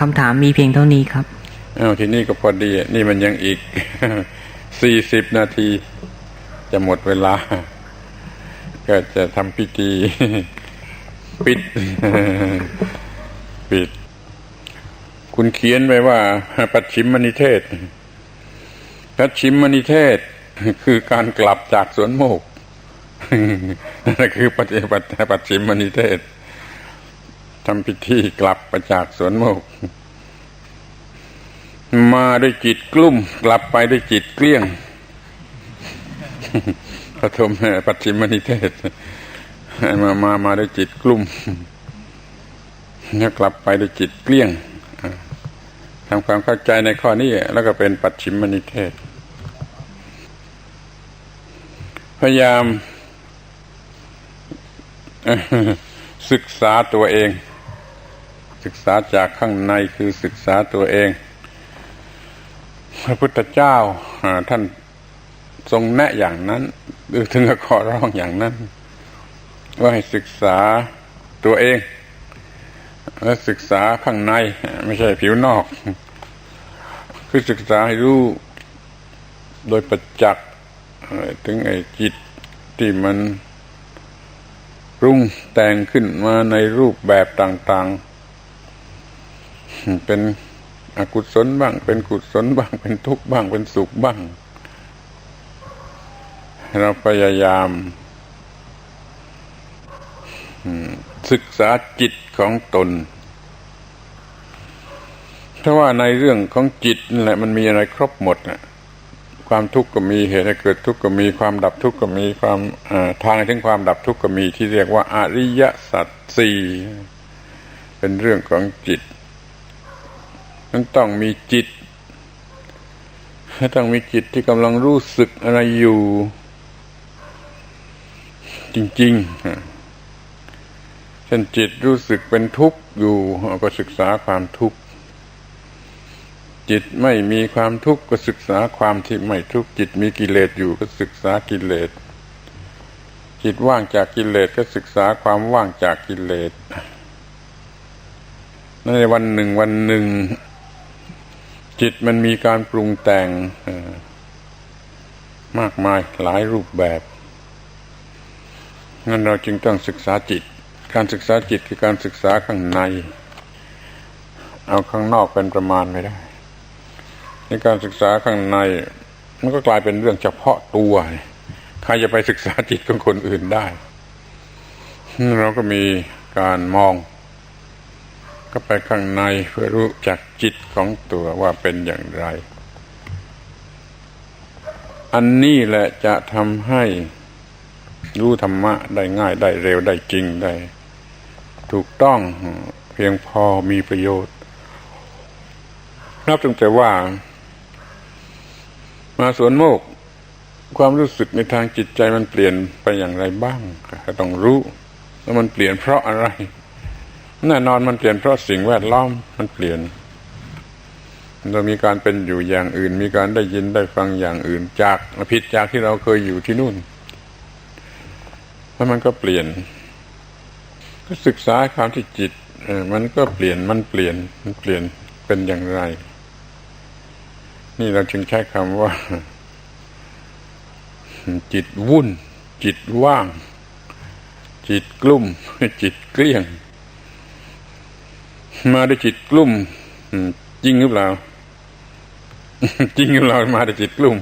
คำถามมีเพียงเท่านี้ครับอ้าวทีนี้ก็พอดี นี่มันยังอีกสี่สิบนาที จะหมดเวลา ก็จะทำพิธี ปิด ปิด คุณเขียนไปว่า ปัจฉิมมนิเทศ ปัจฉิมมนิเทศ คือการกลับจากสวนโมกนั่นคือปฏิบัติปัจฉิมมนิเทศ ทำพิธีกลับไปจากสวนโมก มาด้วยจิตกลุ่ม กลับไปด้วยจิตเกลี้ยงปฐมปัจฉิมนิเทศ มามามาด้วยจิตกลุ่มแล้วกลับไปด้วยจิตเกลี้ยงทำความเข้าใจในข้อนี้ แล้วก็เป็นปัจฉิมนิเทศ พยายามศึกษาตัวเอง ศึกษาจากข้างในคือศึกษาตัวเอง พระพุทธเจ้าท่านทรงแนะอย่างนั้นหรือถึงกับขอร้องอย่างนั้น ว่าให้ศึกษาตัวเองและศึกษาข้างใน ไม่ใช่ผิวนอก คือศึกษาให้รู้โดยประจักษ์ถึงไอ้จิตที่มันรุงแต่งขึ้นมาในรูปแบบต่าง ๆ เป็นอกุศลบ้าง เป็นกุศลบ้าง เป็นทุกข์บ้าง เป็นสุขบ้าง เราพยายามศึกษาจิตของตน เพราะว่าในเรื่องของจิตนั่นแหละมันมีอะไรครบหมดนะความทุกข์ก็มีเหตุให้เกิดทุกข์ก็มีความดับทุกข์ก็มีความทางถึงความดับทุกข์ก็มีที่เรียกว่า อริยสัจสี่เป็นเรื่องของจิต มันต้องมีจิต ต้องมีจิตที่กำลังรู้สึกอะไรอยู่ จริงๆเช่นจิตรู้สึกเป็นทุกข์อยู่ก็ศึกษาความทุกข์ จิตไม่มีความทุกข์ก็ศึกษาความที่ไม่ทุกข์จิตมีกิเลสอยู่ก็ศึกษากิเลส จิตว่างจากกิเลสก็ศึกษาความว่างจากกิเลสในวันหนึ่งวันหนึ่ง จิตมันมีการปรุงแต่งมากมายหลายรูปแบบงั้นเราจึงต้องศึกษาจิต การศึกษาจิตคือการศึกษาข้างใน เอาข้างนอกเป็นประมาณไม่ได้ ในการศึกษาข้างใน มันก็กลายเป็นเรื่องเฉพาะตัว ใครจะไปศึกษาจิตของคนอื่นได้ เราก็มีการมอง ก็ไปข้างในเพื่อรู้จักจิตของตัวว่าเป็นอย่างไร อันนี้แหละจะทำให้รู้ธรรมะได้ง่ายได้เร็วได้จริงได้ ถูกต้องเพียงพอมีประโยชน์ นับตั้งแต่ว่า มาสวนโมก ความรู้สึกในทางจิตใจมันเปลี่ยนไปอย่างไรบ้างก็ต้องรู้ แล้วมันเปลี่ยนเพราะอะไร แน่นอนมันเปลี่ยนเพราะสิ่งแวดล้อมมันเปลี่ยนเรามีการเป็นอยู่อย่างอื่น มีการได้ยินได้ฟังอย่างอื่น จากผิดจากที่เราเคยอยู่ที่นู่นแล้วมันก็เปลี่ยน ก็ศึกษาความที่จิตมันก็เปลี่ยนมันเปลี่ยนมันเปลี่ยนเป็นอย่างไร นี่เราจึงใช้คำว่า จิตวุ่น จิตว่าง จิตกลุ่มจิตเกลี้ยง มาด้วยจิตกลุ่มจริงหรือเปล่า จริงหรือเปล่ามาด้วยจิตกลุ่ม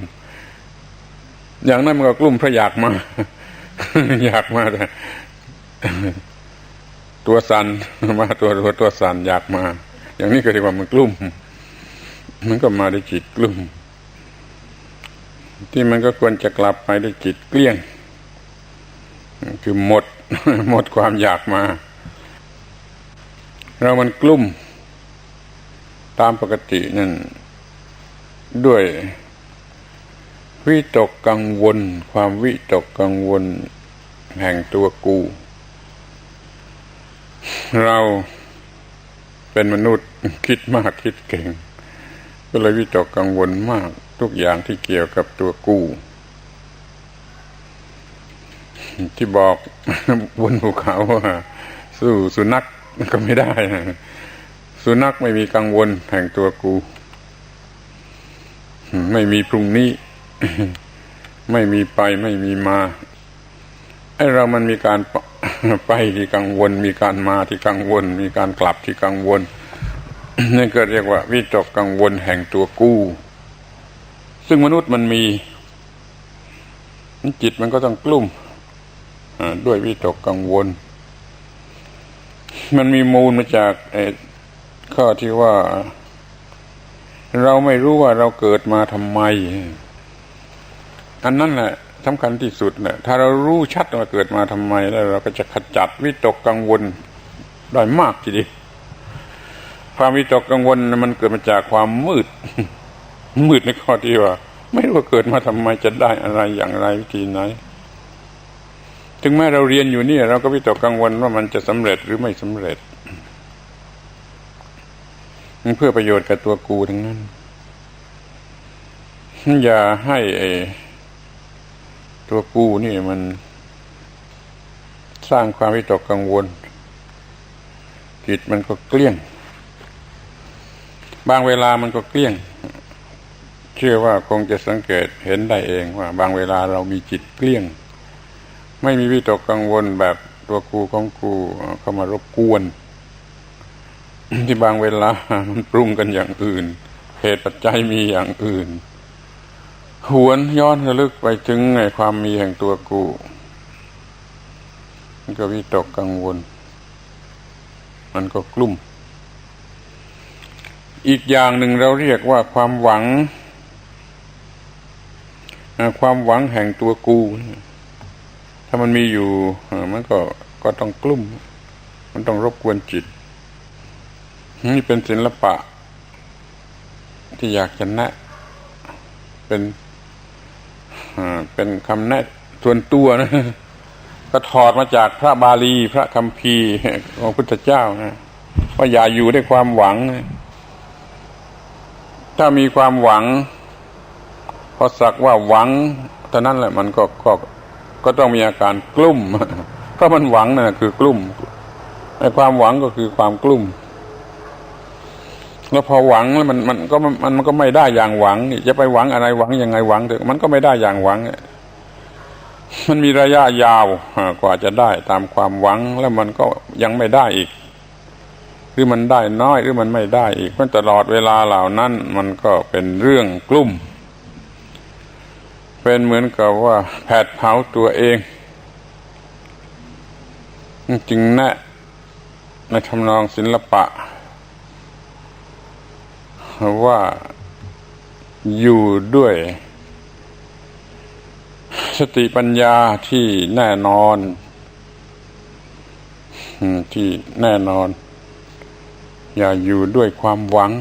อย่างนั้นมันก็กลุ่มเพราะอยากมา อยากมาแต่ตัวสันมาตัวตัวตัวสันอยากมา อย่างนี้ก็เรียกว่ามันกลุ่ม มันก็มาด้วยจิตกลุ่ม ที่มันก็ควรจะกลับไปด้วยจิตเกลี้ยง คือหมด หมดความอยากมา เรามันกลุ่ม ตามปกตินั่น ด้วย วิตกกังวล ความวิตกกังวล แห่งตัวกู เราเป็นมนุษย์คิดมากคิดเก่ง ก็เลยวิตกกังวลมากทุกอย่างที่เกี่ยวกับตัวกู้ที่บอกบนภูเขาว่า สู้สุนัข มันก็ไม่ได้ สุนัขไม่มีกังวลแห่งตัวกู ไม่มีพรุ่งนี้ ไม่มีไปไม่มีมาไอเรามันมีการไปที่กังวล มีการมาที่กังวล มีการกลับที่กังวลนั่นก็เรียกว่า วิตกกังวลแห่งตัวกู้ ซึ่งมนุษย์มันมีจิตมันก็ต้องกลุ่มด้วยวิตกกังวล มันมีมูลมาจากข้อที่ว่า เราไม่รู้ว่าเราเกิดมาทำไม อันนั้นแหละสำคัญที่สุดแหละถ้าเรารู้ชัดว่าเกิดมาทำไม แล้ว เราก็จะขจัดวิตกกังวลได้มากทีเดียวความวิตกกังวลมันเกิดมาจากความมืด มืดในข้อที่ว่า ไม่รู้ว่าเกิดมาทำไมจะได้อะไรอย่างไรวิธีไหน ถึงแม้เราเรียนอยู่นี่เราก็วิตกกังวลว่ามันจะสำเร็จหรือไม่สำเร็จมันเพื่อประโยชน์กับตัวกูทั้งนั้น อย่าให้ไอตัวกูนี่มันสร้างความวิตกกังวล จิตมันก็เกลี้ยง บางเวลามันก็เกลี้ยง เชื่อว่าคงจะสังเกตเห็นได้เองว่า บางเวลาเรามีจิตเกลี้ยง ไม่มีวิตกกังวลแบบตัวกูของกูเข้ามารบกวน ที่บางเวลามันปรุงกันอย่างอื่นเหตุปัจจัยมีอย่างอื่น หวนย้อนระลึกไปถึงในความมีแห่งตัวกูมันก็วิตกกังวล มันก็กลุ่ม อีกอย่างหนึ่งเราเรียกว่าความหวัง ความหวังแห่งตัวกู ถ้ามันมีอยู่มันก็ก็ต้องกลุ่ม มันต้องรบกวนจิต นี่เป็นศิลปะ ที่อยากจะแนะ เป็นเป็นคำแนะส่วนตัวนะก็ถอดมาจากพระบาลีพระคัมภีร์ของพุทธเจ้านะว่าอย่าอยู่ด้วยความหวัง ถ้ามีความหวัง พอสักว่าหวังเท่านั้นแหละมันก็ก็ ก็ต้องมีอาการกลุ่ม เพราะมันหวังนะ่ะคือกลุ่มในความหวังก็คือความกลุ่ม แล้วพอหวังแล้วมันมันก็มันมันก็ไม่ได้อย่างหวังนี่จะไปหวังอะไรหวังยังไงหวังเถอะมันก็ไม่ได้อย่างหวังมันมีระยะยาวกว่าจะได้ตามความหวังแล้วมันก็ยังไม่ได้อีก หรือมันได้น้อยหรือมันไม่ได้อีกมันตลอดเวลาเหล่านั้น มันก็เป็นเรื่องกลุ่ม เป็นเหมือนกับว่าแผดเผาตัวเอง จึงแนะในทำนองศิลปะ ว่าอยู่ด้วย สติปัญญาที่แน่นอนที่แน่นอน อย่าอยู่ด้วยความหวัง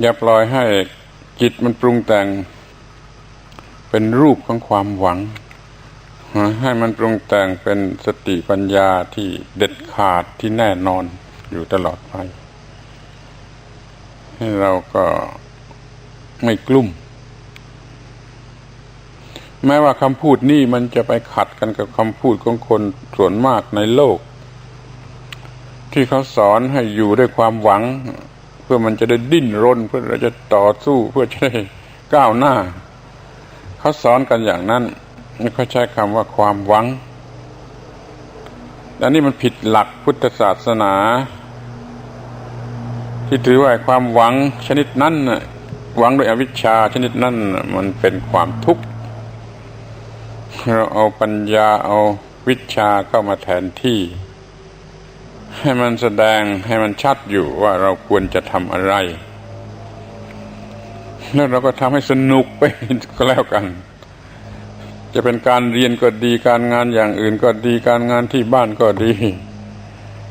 อย่าปล่อยให้จิตมันปรุงแต่ง เป็นรูปของความหวัง ให้มันปรุงแต่งเป็นสติปัญญาที่เด็ดขาดที่แน่นอนอยู่ตลอดไป ให้เราก็ไม่กลุ่มแม้ว่าคำพูดนี่มันจะไปขัดกันกับคำพูดของคนส่วนมากในโลก ที่เขาสอนให้อยู่ด้วยความหวัง เพื่อมันจะได้ดิ้นรน เพื่อเราจะต่อสู้เพื่อจะได้ก้าวหน้า เขาสอนกันอย่างนั้นเขาใช้คำว่าความหวังแต่นี่มันผิดหลักพุทธศาสนา ที่ถือว่าความหวังชนิดนั้นหวังโดยอวิชชาชนิดนั้นมันเป็นความทุกข์เราเอาปัญญาเอาวิชาเข้ามาแทนที่ ให้มันแสดงให้มันชัดอยู่ว่าเราควรจะทำอะไร แล้วเราก็ทำให้สนุกไปก็แล้วกัน จะเป็นการเรียนก็ดีการงานอย่างอื่นก็ดีการงานที่บ้านก็ดี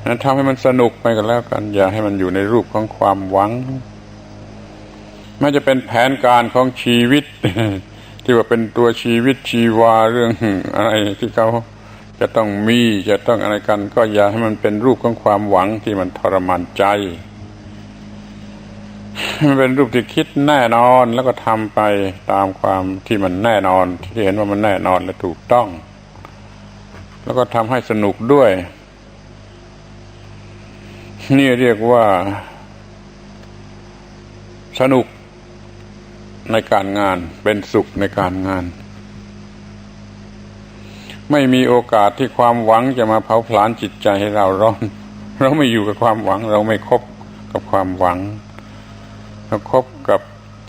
นั้นทำให้มันสนุกไปกันแล้วกัน อย่าให้มันอยู่ในรูปของความหวังไม่จะเป็นแผนการของชีวิต ที่ว่าเป็นตัวชีวิตชีวาเรื่องอะไรที่เขาจะต้องมีจะต้องอะไรกัน ก็อย่าให้มันเป็นรูปของความหวังที่มันทรมานใจ มันเป็นรูปที่คิดแน่นอนแล้วก็ทำไปตามความที่มันแน่นอน ที่เห็นว่ามันแน่นอนและถูกต้อง แล้วก็ทำให้สนุกด้วย นี่เรียกว่า สนุกในการงานเป็นสุขในการงาน ไม่มีโอกาสที่ความหวังจะมาเผาผลาญจิตใจให้เราร้อน เราไม่อยู่กับความหวัง เราไม่คบกับความหวัง เราคบกับ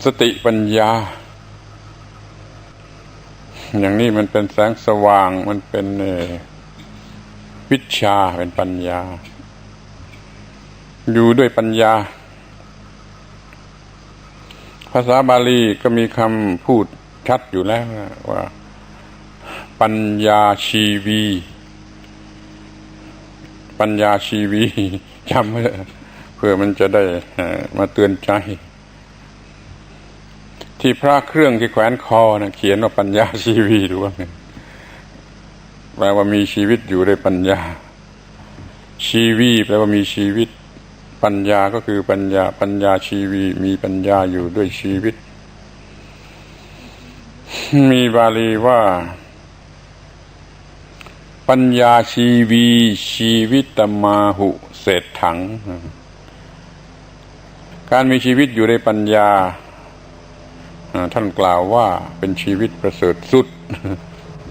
สติปัญญา อย่างนี้มันเป็นแสงสว่างมันเป็นวิชาเป็นปัญญา อยู่ด้วยปัญญา ภาษาบาลีก็มีคำพูดชัดอยู่แล้วว่า ปัญญาชีวี ปัญญาชีวีจำเพื่อมันจะได้มาเตือนใจ ที่พระเครื่องที่แขวนคอนะเขียนว่าปัญญาชีวีดูว่าแปลว่ามีชีวิตอยู่ด้วยปัญญา ชีวีแปลว่ามีชีวิต ปัญญาก็คือปัญญาปัญญาชีวี มีปัญญาอยู่ด้วยชีวิต มีบาลีว่า ปัญญาชีวี ชีวิตตมาหุเศษถัง การมีชีวิตอยู่ในปัญญา ท่านกล่าวว่าเป็นชีวิตประเสริฐสุด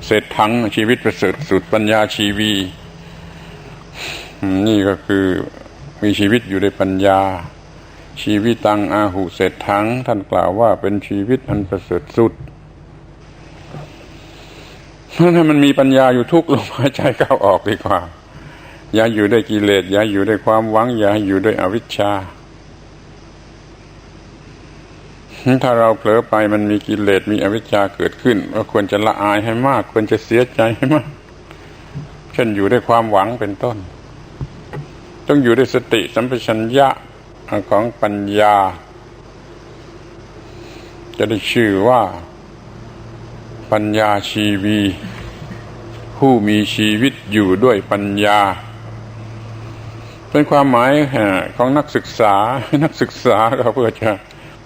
เศษถังชีวิตประเสริฐสุดปัญญาชีวี นี่ก็คือมีชีวิตอยู่ในปัญญา ชีวิตตังอาหุเศษถัง ท่านกล่าวว่าเป็นชีวิตอันประเสริฐสุดเพราะนั้นมันมีปัญญาอยู่ทุกลมหายใจเข้าออกดีกว่า อย่าอยู่ด้วยกิเลสอย่าอยู่ด้วยความหวัง อย่าอยู่ด้วยอวิชชา ถ้าเราเผลอไปมันมีกิเลสมีอวิชชาเกิดขึ้นก็ควรจะละอายให้มาก ควรจะเสียใจให้มากเช่นอยู่ด้วยความหวังเป็นต้น ต้องอยู่ด้วยสติสัมปชัญญะของปัญญา จะได้ชื่อว่า ปัญญาชีวี ผู้มีชีวิตอยู่ด้วยปัญญา เป็นความหมายของนักศึกษานักศึกษาก็เพื่อจะ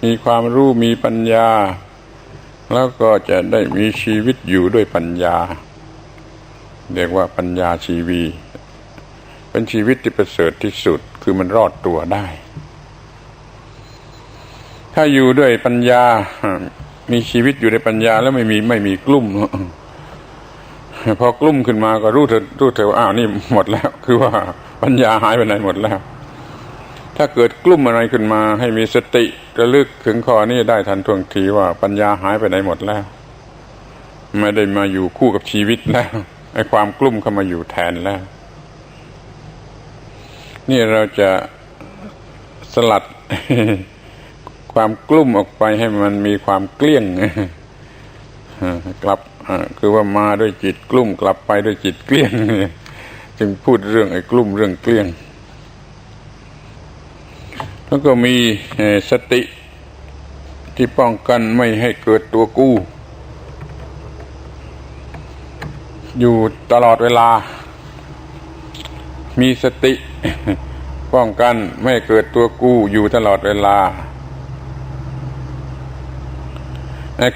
มีความรู้มีปัญญา แล้วก็จะได้มีชีวิตอยู่ด้วยปัญญา เรียกว่าปัญญาชีวี เป็นชีวิตที่ประเสริฐที่สุดคือมันรอดตัวได้ ถ้าอยู่ด้วยปัญญา มีชีวิตอยู่ในปัญญาแล้วไม่มีไม่มีกลุ่มพอกลุ่มขึ้นมาก็รู้เถอะรู้เถอะอ้าวนี่หมดแล้ว คือว่าปัญญาหายไปไหนหมดแล้ว ถ้าเกิดกลุ่มอะไรขึ้นมาให้มีสติระลึกถึงข้อนี้ได้ทันท่วงทีว่าปัญญาหายไปไหนหมดแล้ว ไม่ได้มาอยู่คู่กับชีวิตแล้วไอ้ความกลุ่มเข้ามาอยู่แทนแล้ว นี่เราจะสลัดความกลุ่มออกไปให้มันมีความเกลี้ยงกลับคือว่ามาด้วยจิตกลุ่มกลับไปด้วยจิตเกลี้ยงจึงพูดเรื่องไอ้กลุ่มเรื่องเกลี้ยง แล้วก็มีสติที่ป้องกันไม่ให้เกิดตัวกู้ อยู่ตลอดเวลา มีสติ ป้องกันไม่เกิดตัวกู้อยู่ตลอดเวลา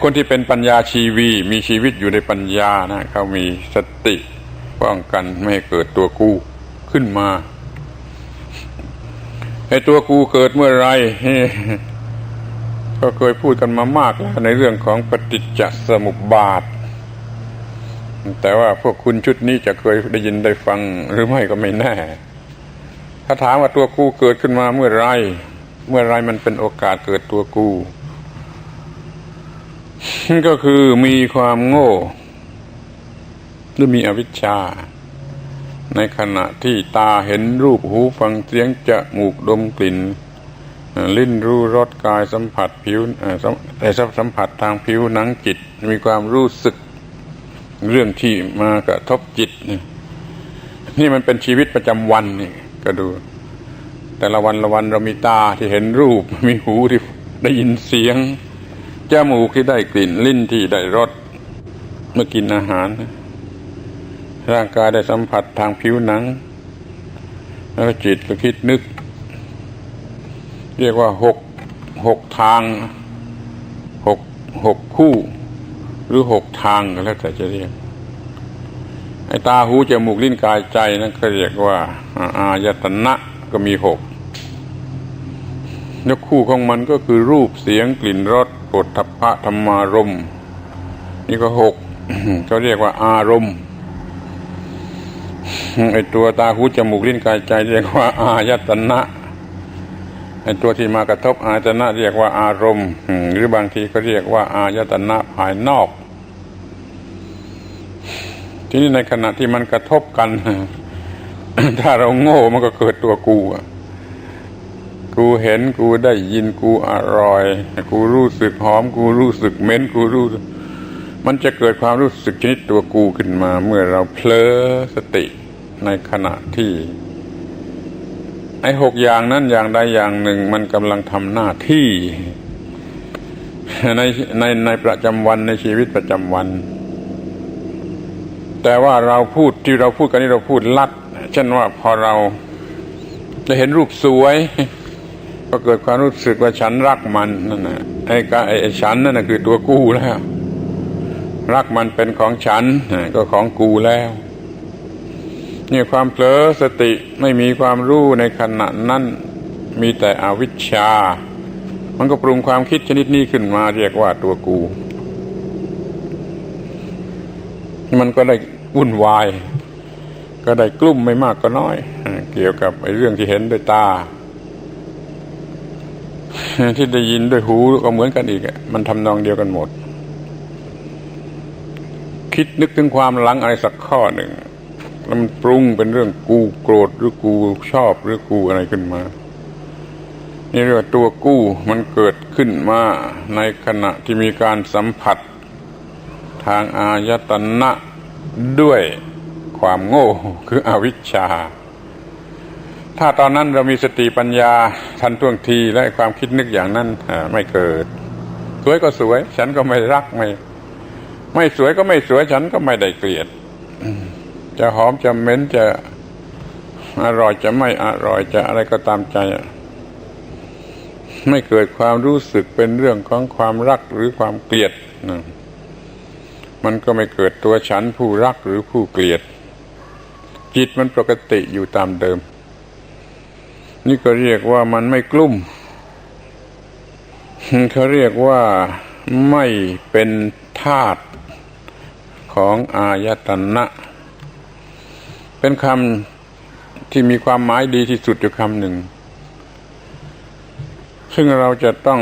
คนที่เป็นปัญญาชีวี มีชีวิตอยู่ในปัญญานะเขามีสติ ป้องกันไม่ให้เกิดตัวกู้ขึ้นมา ไอ้ตัวกูเกิดเมื่อไรก็เคยพูดกันมามากแล้วในเรื่องของปฏิจจสมุปบาท แต่ว่าพวกคุณชุดนี้จะเคยได้ยินได้ฟังหรือไม่ก็ไม่แน่ ถ้าถามว่าตัวกูเกิดขึ้นมาเมื่อไร เมื่อไรมันเป็นโอกาสเกิดตัวกูก็คือมีความโง่ หรือมีอวิชชา ในขณะที่ตาเห็นรูปหูฟังเสียงจมูกดมกลิ่น ลิ้นรู้รสกายสัมผัสผิวแต่สัมผัสทางผิวหนังจิต มีความรู้สึกเรื่องที่มากระทบจิต นี่มันเป็นชีวิตประจำวันนี่ก็ดู แต่ละวันละวันเรามีตาที่เห็นรูป มีหูที่ได้ยินเสียงจมูกที่ได้กลิ่น ลิ้นที่ได้รสเมื่อกินอาหาร ร่างกายได้สัมผัสทางผิวหนัง แล้วจิตก็คิดนึก เรียกว่าหกหกทางหกหกคู่ หรือหกทางก็แล้วแต่จะเรียกไอ้ตาหูจมูกลิ้นกายใจนั่นเขาเรียกว่า อายตนะก็มีหกแล้วคู่ของมันก็คือรูปเสียงกลิ่นรสปฏฐพพะธรรมารม นี่ก็หกเขาเรียกว่าอารมณ์ ไอตัวตาหูจมูกลิ้นกายใจเรียกว่า อายตนะไอตัวที่มากระทบอายตนะ เรียกว่าอารมณ์ หรือบางทีก็เรียกว่าอายตนะภายนอก ทีนี้ในขณะที่มันกระทบกัน ถ้าเราโง่มันก็เกิดตัวกูอะกูเห็นกูได้ยินกูอร่อย กูรู้สึกหอม กูรู้สึกเหม็นกูรู้ มันจะเกิดความรู้สึกชนิดตัวกูขึ้นมา เมื่อเราเพลอสติ ในขณะที่ไอ้หกอย่างนั้นอย่างใดอย่างหนึ่งมันกำลังทำหน้าที่ ในในในประจำวันในชีวิตประจำวัน แต่ว่าเราพูดที่เราพูดกันนี่เราพูดลัด เช่นว่าพอเราจะเห็นรูปสวย ก็เกิดความรู้สึกว่าฉันรักมันนั่นนะไอ้กไอ้ฉันนั่นนะคือตัวกู้แล้ว รักมันเป็นของฉันก็ของกูแล้ว เนี่ยความเผลอสติไม่มีความรู้ในขณะนั้นมีแต่อวิชชา มันก็ปรุงความคิดชนิดนี้ขึ้นมาเรียกว่าตัวกู มันก็ได้วุ่นวาย ก็ได้กลุ่มไม่มากก็น้อย เกี่ยวกับไอ้เรื่องที่เห็นด้วยตา ที่ได้ยินด้วยหูก็เหมือนกันอีกมันทำนองเดียวกันหมด คิดนึกถึงความหลังอะไรสักข้อหนึ่ง แล้วมันปรุงเป็นเรื่องกูโกรธหรือกูชอบหรือกูอะไรขึ้นมา นี่เรียกว่าตัวกู้มันเกิดขึ้นมาในขณะที่มีการสัมผัส ทางอายตนะด้วยความโง่คืออวิชชา ถ้าตอนนั้นเรามีสติปัญญาทันท่วงทีและความคิดนึกอย่างนั้นไม่เกิด สวยก็สวย ฉันก็ไม่รักไม่ ไม่สวยก็ไม่สวยฉันก็ไม่ได้เกลียด จะหอมจะเหม็นจะอร่อยจะไม่อร่อยจะอะไรก็ตามใจ ไม่เกิดความรู้สึกเป็นเรื่องของความรักหรือความเกลียดนะมันก็ไม่เกิดตัวฉันผู้รักหรือผู้เกลียด จิตมันปกติอยู่ตามเดิม นี่ก็เรียกว่ามันไม่กลุ่มเขาเรียกว่าไม่เป็นธาตุของอายตนะ เป็นคำที่มีความหมายดีที่สุดอยู่คำหนึ่ง ซึ่งเราจะต้อง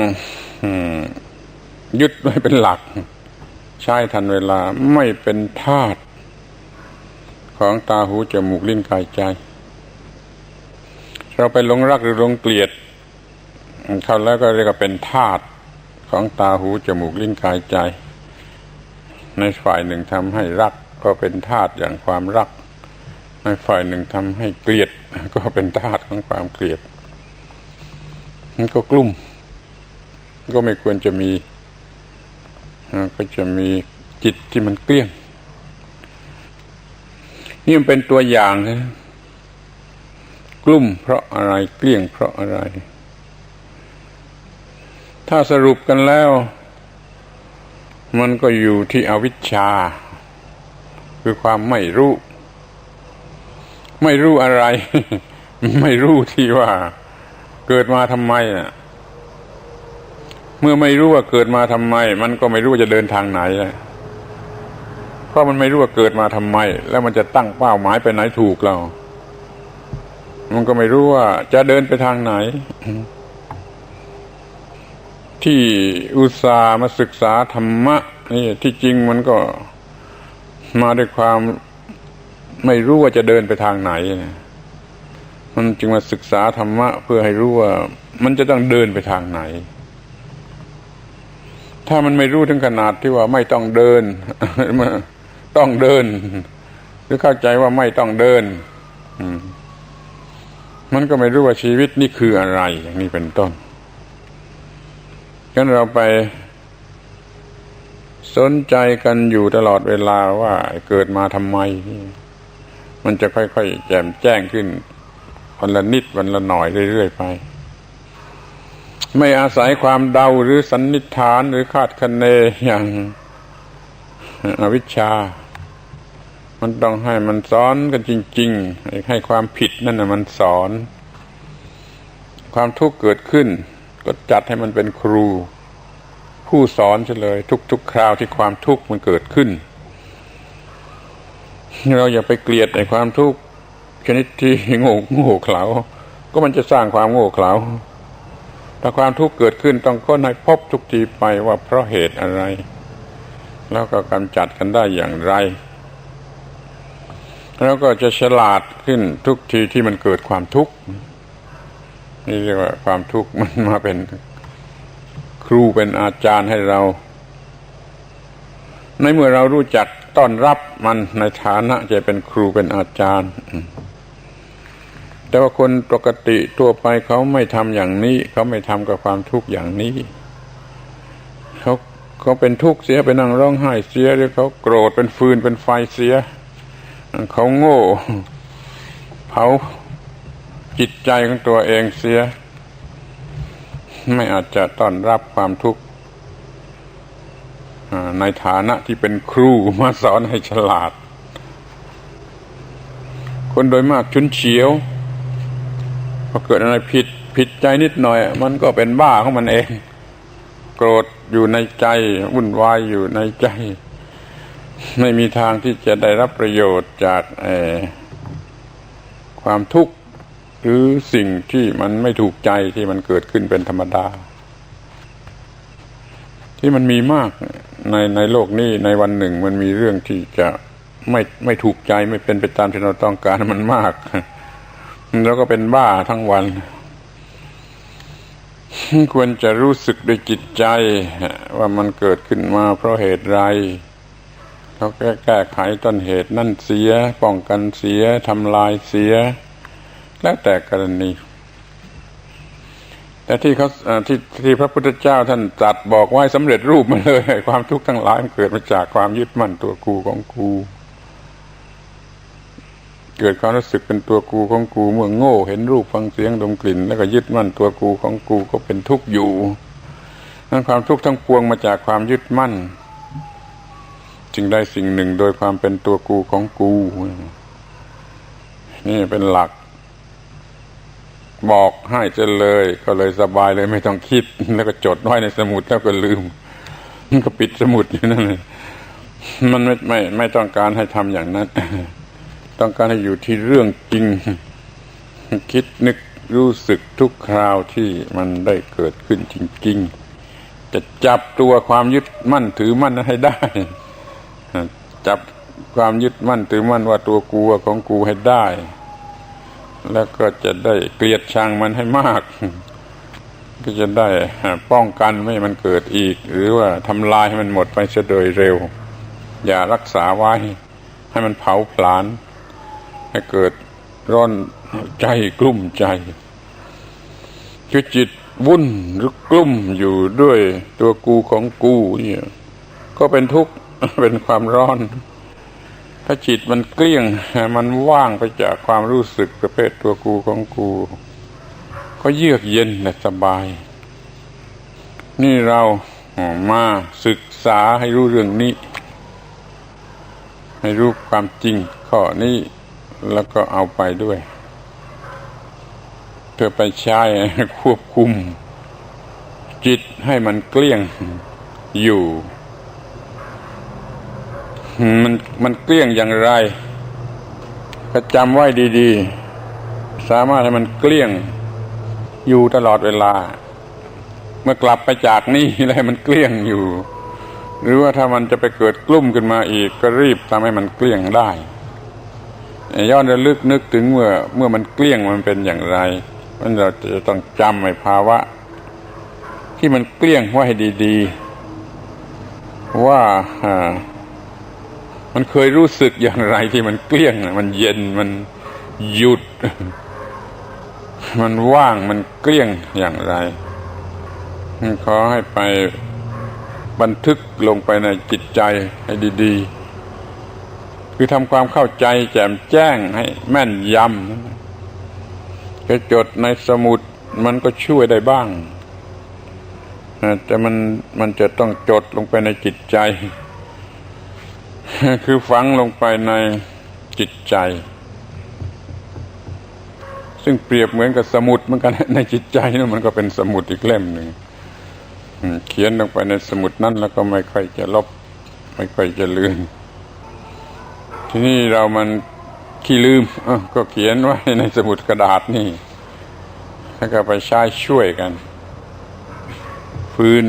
ยึดไว้เป็นหลัก ใช้ทันเวลาไม่เป็นธาตุของตาหูจมูกลิ้นกายใจ เราไปหลงรักหรือหลงเกลียดเขาแล้วก็เรียกว่าเป็นธาตุของตาหูจมูกลิ้นกายใจ ในฝ่ายหนึ่งทำให้รักก็เป็นธาตุอย่างความรัก ฝ่ายหนึ่งทำให้เกลียด ก็เป็นธาตุของความเกลียดมันก็กลุ่ม ก็ไม่ควรจะมีก็จะมีจิตที่มันเกลี้ยง นี่มันเป็นตัวอย่างนะกลุ่มเพราะอะไรเกลี้ยงเพราะอะไร ถ้าสรุปกันแล้ว มันก็อยู่ที่อวิชชา คือความไม่รู้ ไม่รู้อะไร ไม่รู้ที่ว่า เกิดมาทำไมอะ เมื่อไม่รู้ว่าเกิดมาทำไม มันก็ไม่รู้ว่าจะเดินทางไหนเพราะมันไม่รู้ว่าเกิดมาทำไม แล้วมันจะตั้งเป้าหมายไปไหนถูกเรา มันก็ไม่รู้ว่าจะเดินไปทางไหน ที่อุตส่าห์มาศึกษาธรรมะนี่ที่จริงมันก็มาด้วยความ ไม่รู้ว่าจะเดินไปทางไหนนะมันจึงมาศึกษาธรรมะ เพื่อให้รู้ว่า มันจะต้องเดินไปทางไหน ถ้ามันไม่รู้ถึงขนาดที่ว่าไม่ต้องเดินต้องเดิน หรือเข้าใจว่าไม่ต้องเดินมันก็ไม่รู้ว่าชีวิตนี่คืออะไร อย่างนี้เป็นต้นงั้นเราไปสนใจกันอยู่ตลอดเวลาว่าเกิดมาทำไม มันจะค่อยๆแจ่มแจ้งขึ้น วันละนิดวันละหน่อยเรื่อยๆไป ไม่อาศัยความเดาหรือสันนิษฐานหรือคาดคะเนอย่างอวิชชา มันต้องให้มันสอนกันจริง ๆ ให้ความผิดนั่นนะมันสอน ความทุกข์เกิดขึ้น ก็จัดให้มันเป็นครู ผู้สอนเฉลยทุกๆคราวที่ความทุกข์มันเกิดขึ้น เราอย่าไปเกลียดในความทุกข์ชนิดที่โง่โง่เขลาก็มันจะสร้างความโง่เขลาถ้าความทุกข์เกิดขึ้นต้องค้นให้พบทุกทีไปว่าเพราะเหตุอะไร แล้วก็กำจัดกันได้อย่างไร แล้วก็จะฉลาดขึ้นทุกทีที่มันเกิดความทุกข์นี่เรียกว่าความทุกข์มันมาเป็นครูเป็นอาจารย์ให้เรา ในเมื่อเรารู้จัก ต้อนรับมันในฐานะจะเป็นครูเป็นอาจารย์ แต่ว่าคนปกติทั่วไปเขาไม่ทำอย่างนี้ เขาไม่ทำกับความทุกข์อย่างนี้ เขาเขาเป็นทุกข์เสียไปนั่งร้องไห้เสียหรือเขาโกรธเป็นฟืนเป็นไฟเสีย เขาโง่เผาจิตใจของตัวเองเสีย ไม่อาจจะต้อนรับความทุกข์ ในฐานะที่เป็นครูมาสอนให้ฉลาด คนโดยมากชุนเฉียวพอเกิดอะไรผิดผิดใจนิดหน่อย มันก็เป็นบ้าของมันเอง โกรธอยู่ในใจวุ่นวายอยู่ในใจ ไม่มีทางที่จะได้รับประโยชน์จากความทุกข์หรือสิ่งที่มันไม่ถูกใจที่มันเกิดขึ้นเป็นธรรมดา ที่มันมีมาก ในในโลกนี้ในวันหนึ่งมันมีเรื่องที่จะไม่ไม่ถูกใจไม่เป็นไปตามที่เราต้องการมันมาก แล้วก็เป็นบ้าทั้งวัน ควรจะรู้สึกด้วยจิตใจ ว่ามันเกิดขึ้นมาเพราะเหตุไรเขาแก้แก้ไขต้นเหตุนั่นเสีย ป้องกันเสียทำลายเสีย แล้วแต่กรณี แต่ที่เขาที่ที่พระพุทธเจ้าท่านตรัสบอกไว้สำเร็จรูปมาเลย ความทุกข์ทั้งหลายเกิดมาจากความยึดมั่นตัวกูของกูเกิดความรู้สึกเป็นตัวกูของกูเมื่อโง่เห็นรูปฟังเสียงดมกลิ่น แล้วก็ยึดมั่นตัวกูของกูก็เป็นทุกข์อยู่นั้นความทุกข์ทั้งปวงมาจากความยึดมั่น จึงได้สิ่งหนึ่งโดยความเป็นตัวกูของกู นี่เป็นหลัก บอกให้จะเลย ก็เลยสบายเลยไม่ต้องคิด แล้วก็จดไว้ในสมุดแล้วก็ลืมก็ปิดสมุดอยู่นั่นเลยมันไม่ไม่ไม่ต้องการให้ทำอย่างนั้น ต้องการให้อยู่ที่เรื่องจริง คิดนึกรู้สึกทุกคราวที่มันได้เกิดขึ้นจริง ๆ จะจับตัวความยึดมั่นถือมั่นให้ได้ จับความยึดมั่นถือมั่นว่าตัวกูของกูให้ได้ แล้วก็จะได้เกลียดชังมันให้มาก ก็จะได้ป้องกันไม่ให้มันเกิดอีก หรือว่าทำลายให้มันหมดไปเสียโดยเร็ว อย่ารักษาไว้ ให้มันเผาผลาญให้เกิดร้อนใจกลุ้มใจคือจิตวุ่นหรือกลุ้มอยู่ด้วยตัวกูของกูเนี่ยก็เป็นทุกข์เป็นความร้อน ถ้าจิตมันเกลี้ยง มันว่างไปจากความรู้สึกประเภทตัวกูของกู ก็เยือกเย็นและสบาย นี่เรามาศึกษาให้รู้เรื่องนี้ ให้รู้ความจริงข้อนี้แล้วก็เอาไปด้วย เพื่อไปใช้ควบคุม จิตให้มันเกลี้ยงอยู่ มันมันเกลี้ยงอย่างไรก็จำไว้ดีๆ สามารถให้มันเกลี้ยงอยู่ตลอดเวลา เมื่อกลับไปจากนี่แล้วมันเกลี้ยงอยู่ หรือว่าถ้ามันจะไปเกิดกลุ่มขึ้นมาอีก ก็รีบทำให้มันเกลี้ยงได้ย้อนระลึกนึกถึงเมื่อ เมื่อมันเกลี้ยงมันเป็นอย่างไรมันเราจะต้องจำในภาวะ ที่มันเกลี้ยงไว้ดีๆว่า มันเคยรู้สึกอย่างไรที่มันเกลี้ยง มันเย็นมันหยุด มันว่างมันเกลี้ยงอย่างไรขอให้ไปบันทึกลงไปในจิตใจให้ดีๆ คือทำความเข้าใจแจ่มแจ้งให้แม่นยำจะจดในสมุดมันก็ช่วยได้บ้างแต่มันมันจะต้องจดลงไปในจิตใจ คือฝังลงไปในจิตใจ ซึ่งเปรียบเหมือนกับสมุดเหมือนกันในจิตใจนะมันก็เป็นสมุดอีกเล่มหนึ่งเขียนลงไปในสมุดนั้นแล้วก็ไม่ค่อยจะลบ ไม่ค่อยจะลืมทีนี้เรามันขี้ลืมก็เขียนไว้ในสมุดกระดาษนี่แล้วก็ไปใช้ช่วยกัน ฟื้น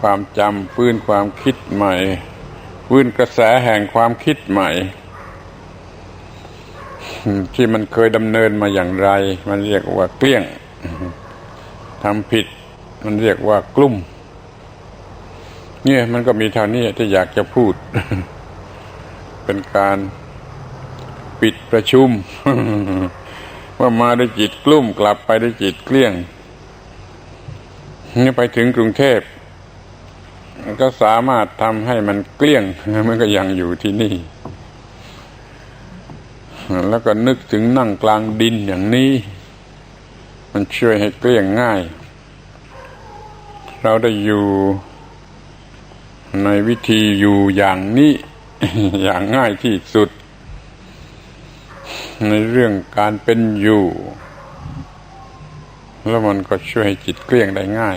ความจำฟื้นความคิดใหม่ ฟื้นกระแสแห่งความคิดใหม่ ที่มันเคยดำเนินมาอย่างไร มันเรียกว่าเกลี้ยงทำผิด มันเรียกว่ากลุ่ม เนี่ยมันก็มีเท่านี้ที่อยากจะพูด เป็นการปิดประชุม ว่ามาด้วยจิตกลุ่มกลับไปด้วยจิตเกลี้ยงนี่ไปถึงกรุงเทพ ก็สามารถทำให้มันเกลี้ยงมันก็ยังอยู่ที่นี่ แล้วก็นึกถึงนั่งกลางดินอย่างนี้ มันช่วยให้เกลี้ยงง่าย เราได้อยู่ในวิธีอยู่อย่างนี้ อย่างง่ายที่สุด ในเรื่องการเป็นอยู่ แล้วมันก็ช่วยให้จิตเกลี้ยงได้ง่าย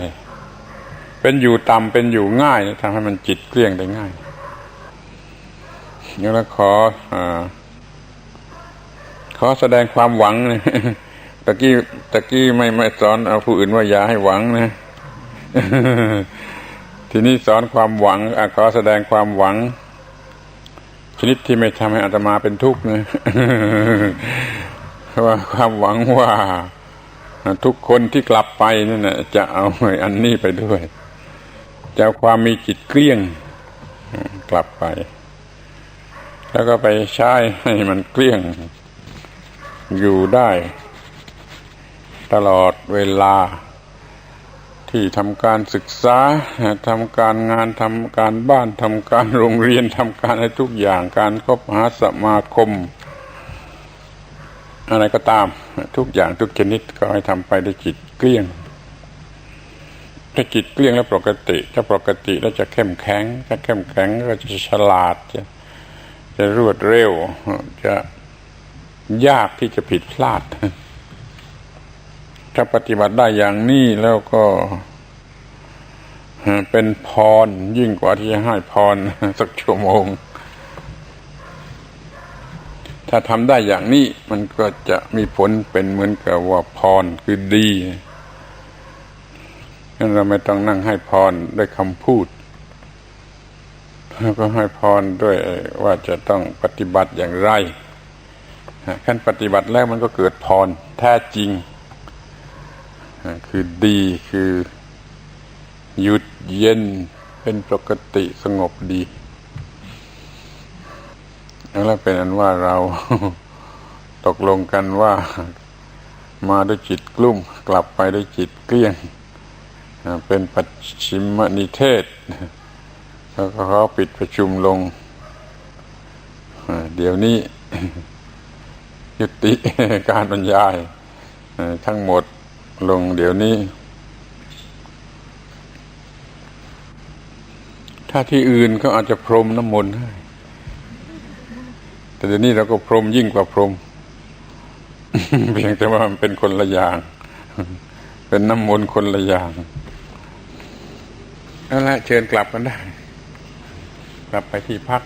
เป็นอยู่ต่ำเป็นอยู่ง่ายทำให้มันจิตเกลี้ยงได้ง่ายแล้วขออขอแสดงความหวังนะตะกี้ตะกี้ไม่ไม่สอนเอาผู้อื่นว่าอย่าให้หวังนะ ทีนี้สอนความหวังอขอแสดงความหวัง ชนิดที่ไม่ทำให้อาตมาเป็นทุกข์นะว่าความหวังว่าทุกคนที่กลับไปนั่นนะจะเอาอันนี้ไปด้วย จะเอาความมีจิตเกลี้ยงกลับไป แล้วก็ไปใช้ให้มันเกลี้ยง อยู่ได้ ตลอดเวลา ที่ทำการศึกษาทำการงานทำการบ้านทำการโรงเรียนทำการอะไรทุกอย่างการคบหาสมาคม อะไรก็ตาม ทุกอย่างทุกชนิดก็ให้ทำไปด้วยจิตเกลี้ยง ถ้าจิตเกลี้ยงแล้วปกติ ถ้าปกติแล้วจะเข้มแข็ง ถ้าเข้มแข็งก็จะฉลาดจะจะรวดเร็ว จะยากที่จะผิดพลาด ถ้าปฏิบัติได้อย่างนี้แล้วก็เป็นพรยิ่งกว่าที่จะให้พรสักชั่วโมง ถ้าทำได้อย่างนี้มันก็จะมีผลเป็นเหมือนกับว่าพรคือดี งั้นเราไม่ต้องนั่งให้พรด้วยคำพูดแล้วก็ให้พรด้วยว่าจะต้องปฏิบัติอย่างไรขั้นปฏิบัติแล้วมันก็เกิดพรแท้จริง คือดีคือหยุดเย็นเป็นปกติสงบดี แล้วเป็นอันว่าเราตกลงกันว่ามาด้วยจิตกลุ่ม กลับไปด้วยจิตเกลี้ยง เป็นปัจฉิมนิเทศ แล้วก็เขาปิดประชุมลง เดี๋ยวนี้ยุติการบรรยายทั้งหมดลงเดี๋ยวนี้ ถ้าที่อื่นเขาอาจจะพรมน้ำมนต์ให้แต่เดี๋ยวนี้เราก็พรมยิ่งกว่าพรมเพียงแต่ว่ามันเป็นคนละอย่าง เป็นน้ำมนต์คนละอย่าง นั่นแหละเชิญกลับกันได้ กลับไปที่พัก